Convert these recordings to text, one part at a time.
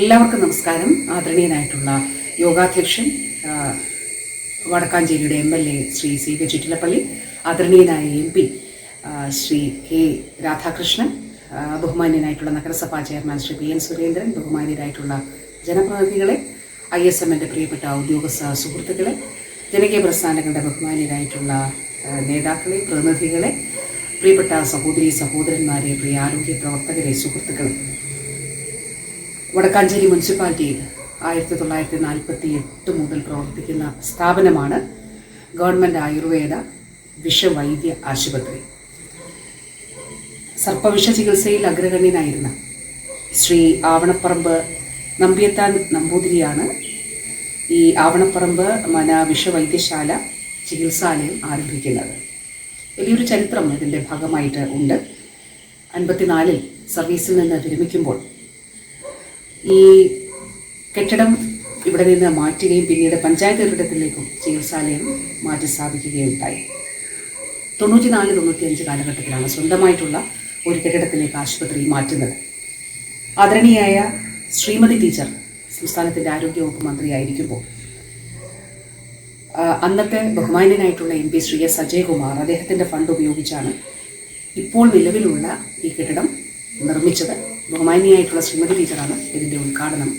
എല്ലാവർക്കും നമസ്കാരം. ആദരണീയനായിട്ടുള്ള യോഗാധ്യക്ഷൻ വടക്കാഞ്ചേരിയുടെ M L A Shri C K Chuttilappally ആദരണീയനായ M P Shri K Radhakrishnan ബഹുമാന്യനായിട്ടുള്ള നഗരസഭാ chairman Shri P N Surendran ബഹുമാന്യരായിട്ടുള്ള ജനപ്രതിനിധികളെ ഐ എസ് എമ്മിന്റെ പ്രിയപ്പെട്ട ഉദ്യോഗസ്ഥ സുഹൃത്തുക്കളെ ജനകീയ പ്രസ്ഥാനങ്ങളുടെ ബഹുമാന്യരായിട്ടുള്ള നേതാക്കളെ പ്രതിനിധികളെ പ്രിയപ്പെട്ട സഹോദരി സഹോദരന്മാരെ പ്രിയ ആരോഗ്യ പ്രവർത്തകരെ സുഹൃത്തുക്കളെ വടക്കാഞ്ചേരി മുനിസിപ്പാലിറ്റിയിൽ ആയിരത്തി തൊള്ളായിരത്തി നാൽപ്പത്തി എട്ട് മുതൽ പ്രവർത്തിക്കുന്ന സ്ഥാപനമാണ് ഗവൺമെന്റ് ആയുർവേദ വിഷവൈദ്യ ആശുപത്രി. സർപ്പവിഷ ചികിത്സയിൽ അഗ്രഗണ്യനായിരുന്ന ശ്രീ ആവണപ്പറമ്പ് നമ്പിയത്താൻ നമ്പൂതിരിയാണ് ഈ ആവണപ്പറമ്പ് മന വിഷവൈദ്യശാല ചികിത്സാലയം ആരംഭിക്കുന്നത്. വലിയൊരു ചരിത്രം ഇതിന്റെ ഭാഗമായിട്ട് ഉണ്ട്. അൻപത്തിനാലിൽ സർവീസിൽ നിന്ന് വിരമിക്കുമ്പോൾ ഈ കെട്ടിടം ഇവിടെ നിന്ന് മാറ്റുകയും പിന്നീട് പഞ്ചായത്ത് കെട്ടിടത്തിലേക്കും ചികിത്സാലയം മാറ്റി സ്ഥാപിക്കുകയുണ്ടായി. തൊണ്ണൂറ്റിനാല് തൊണ്ണൂറ്റിയഞ്ച് കാലഘട്ടത്തിലാണ് സ്വന്തമായിട്ടുള്ള ഒരു കെട്ടിടത്തിലേക്ക് ആശുപത്രി മാറ്റുന്നത്. ആദരണീയായ ശ്രീമതി ടീച്ചർ സംസ്ഥാനത്തിന്റെ ആരോഗ്യവകുപ്പ് മന്ത്രിയായിരിക്കുമ്പോൾ അന്നത്തെ ബഹുമാന്യനായിട്ടുള്ള M P Shri S Ajayakumar അദ്ദേഹത്തിന്റെ ഫണ്ട് ഉപയോഗിച്ചാണ് ഇപ്പോൾ നിലവിലുള്ള ഈ കെട്ടിടം നിർമ്മിച്ചത്. ബഹുമാന്യയായിട്ടുള്ള ശ്രീമതി ടീച്ചറാണ് ഇതിന്റെ ഉദ്ഘാടനം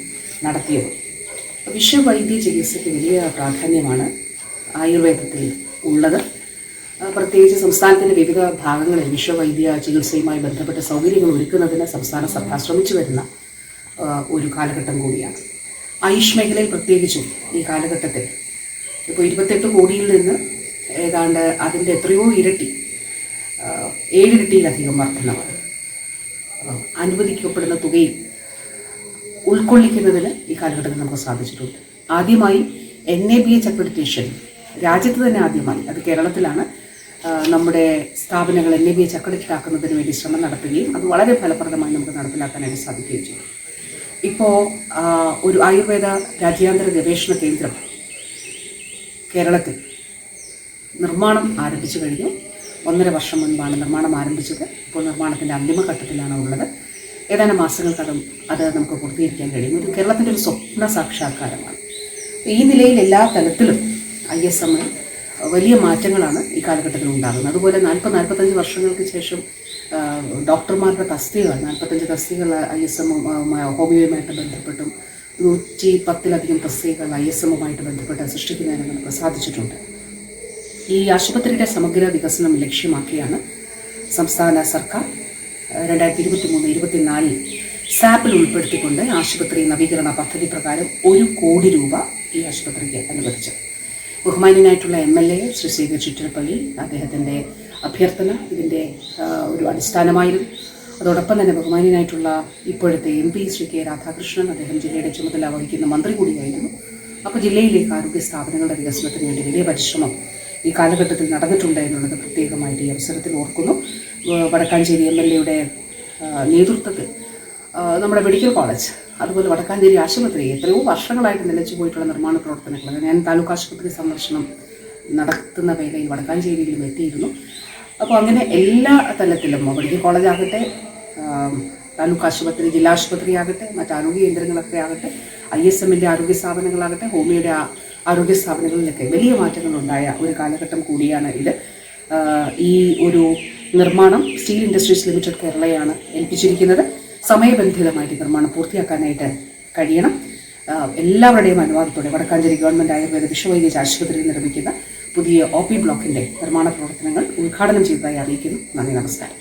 നടത്തിയത്. വിശ്വവൈദ്യ ചികിത്സയ്ക്ക് വലിയ പ്രാധാന്യമാണ് ആയുർവേദത്തിൽ ഉള്ളത്. പ്രത്യേകിച്ച് സംസ്ഥാനത്തിന്റെ വിവിധ ഭാഗങ്ങളിൽ വിശ്വവൈദ്യ ചികിത്സയുമായി ബന്ധപ്പെട്ട സൗകര്യങ്ങൾ ഒരുക്കുന്നതിന് സംസ്ഥാന സർക്കാർ ശ്രമിച്ചു വരുന്ന ഒരു കാലഘട്ടം കൂടിയാണ്. ആയുഷ് മേഖലയിൽ പ്രത്യേകിച്ചും ഈ കാലഘട്ടത്തിൽ ഇപ്പോൾ ഇരുപത്തെട്ട് കോടിയിൽ നിന്ന് ഏതാണ്ട് അതിന്റെ എത്രയോ ഇരട്ടി ഏഴിരട്ടിയിലധികം വർധനമാണ് അനുവദിക്കപ്പെടുന്ന തുകയിൽ ഉൾക്കൊള്ളിക്കുന്നതിന് ഈ കാലഘട്ടത്തിൽ നമുക്ക് സാധിച്ചിട്ടുണ്ട്. ആദ്യമായി N A B H accreditation രാജ്യത്ത് തന്നെ ആദ്യമായി. അത് കേരളത്തിലാണ്. നമ്മുടെ സ്ഥാപനങ്ങൾ N A B H accredited ആക്കുന്നതിന് വേണ്ടി ശ്രമം നടത്തുകയും അത് വളരെ ഫലപ്രദമായി നമുക്ക് നടപ്പിലാക്കാനായിട്ട് സാധിക്കുകയും ചെയ്തു. ഇപ്പോൾ ഒരു ആയുർവേദ രാജ്യാന്തര ഗവേഷണ കേന്ദ്രം കേരളത്തിൽ നിർമ്മാണം ആരംഭിച്ചു കഴിഞ്ഞു. ഒന്നര വർഷം മുൻപാണ് നിർമ്മാണം ആരംഭിച്ചത്. ഇപ്പോൾ നിർമ്മാണത്തിന്റെ അന്തിമഘട്ടത്തിലാണ് ഉള്ളത്. ഏതാനും മാസങ്ങൾക്കകം അത് നമുക്ക് പൂർത്തീകരിക്കാൻ കഴിയും. ഇത് കേരളത്തിന്റെ ഒരു സ്വപ്ന സാക്ഷാത്കാരമാണ്. ഈ നിലയിൽ എല്ലാ തലത്തിലും ഐ എസ് എമ്മിൽ വലിയ മാറ്റങ്ങളാണ് ഈ കാലഘട്ടത്തിൽ ഉണ്ടാകുന്നത്. അതുപോലെ നാൽപ്പത് നാൽപ്പത്തഞ്ച് വർഷങ്ങൾക്ക് ശേഷം ഡോക്ടർമാരുടെ തസ്തികകൾ നാൽപ്പത്തഞ്ച് തസ്തികകൾ ഐ എസ് എം ഹോമിയോയുമായിട്ട് ബന്ധപ്പെട്ടും നൂറ്റി പത്തിലധികം തസ്തികകൾ ഐ എസ് എമ്മുമായിട്ട് ബന്ധപ്പെട്ട് സൃഷ്ടിക്കുന്നതിന് നമുക്ക് സാധിച്ചിട്ടുണ്ട്. ഈ ആശുപത്രിയുടെ സമഗ്ര വികസനം ലക്ഷ്യമാക്കിയാണ് സംസ്ഥാന സർക്കാർ രണ്ടായിരത്തി ഇരുപത്തി മൂന്ന് ഇരുപത്തിനാലിൽ സാപ്പിൽ ഉൾപ്പെടുത്തിക്കൊണ്ട് ആശുപത്രി നവീകരണ പദ്ധതി പ്രകാരം ഒരു കോടി രൂപ ഈ ആശുപത്രിക്ക് അനുവദിച്ചത്. ബഹുമാന്യനായിട്ടുള്ള M L A Shri C V Chuttilappally അദ്ദേഹത്തിന്റെ അഭ്യർത്ഥന ഇതിന്റെ ഒരു അടിസ്ഥാനമായിരുന്നു. അതോടൊപ്പം തന്നെ ബഹുമാന്യനായിട്ടുള്ള ഇപ്പോഴത്തെ M P Shri K Radhakrishnan അദ്ദേഹം ജില്ലയുടെ ചുമതല വഹിക്കുന്ന മന്ത്രി കൂടിയായിരുന്നു. അപ്പോൾ ജില്ലയിലേക്ക് ആരോഗ്യ സ്ഥാപനങ്ങളുടെ വികസനത്തിന് വേണ്ടി വലിയ പരിശ്രമം ഈ കാലഘട്ടത്തിൽ നടന്നിട്ടുണ്ട് എന്നുള്ളത് പ്രത്യേകമായിട്ട് ഈ അവസരത്തിൽ ഓർക്കുന്നു. വടക്കാഞ്ചേരി എം എൽ എയുടെ നേതൃത്വത്തിൽ നമ്മുടെ മെഡിക്കൽ കോളേജ് അതുപോലെ വടക്കാഞ്ചേരി ആശുപത്രി എത്രയോ വർഷങ്ങളായിട്ട് നിലച്ചു പോയിട്ടുള്ള നിർമ്മാണ പ്രവർത്തനങ്ങൾ ഞാൻ താലൂക്ക് ആശുപത്രി സന്ദർശനം നടത്തുന്ന വേളയിൽ വടക്കാഞ്ചേരിയിലും എത്തിയിരുന്നു. അപ്പോൾ അങ്ങനെ എല്ലാ തലത്തിലും മെഡിക്കൽ കോളേജ് ആകട്ടെ താലൂക്ക് ആശുപത്രി ജില്ലാ ആശുപത്രി ആകട്ടെ മറ്റ് ആരോഗ്യ കേന്ദ്രങ്ങളൊക്കെ ആകട്ടെ ഐ എസ് എമ്മിന്റെ ആരോഗ്യ സ്ഥാപനങ്ങളാകട്ടെ ഹോമിയോയുടെ ആരോഗ്യ സ്ഥാപനങ്ങളിലൊക്കെ വലിയ മാറ്റങ്ങളുണ്ടായ ഒരു കാലഘട്ടം കൂടിയാണ് ഇത്. ഈ ഒരു നിർമ്മാണം സ്റ്റീൽ ഇൻഡസ്ട്രീസ് ലിമിറ്റഡ് കേരളയാണ് ഏൽപ്പിച്ചിരിക്കുന്നത്. സമയബന്ധിതമായിട്ട് നിർമ്മാണം പൂർത്തിയാക്കാനായിട്ട് കഴിയണം. എല്ലാവരുടെയും അനുവാദത്തോടെ വടക്കാഞ്ചേരി ഗവൺമെന്റ് ആയുർവേദ വിശ്വവൈദ്യ ആശുപത്രിയിൽ നിർമ്മിക്കുന്ന പുതിയ ഒ പി ബ്ലോക്കിന്റെ നിർമ്മാണ പ്രവർത്തനങ്ങൾ ഉദ്ഘാടനം ചെയ്തതായി അറിയിക്കുന്നു. നന്ദി നമസ്കാരം.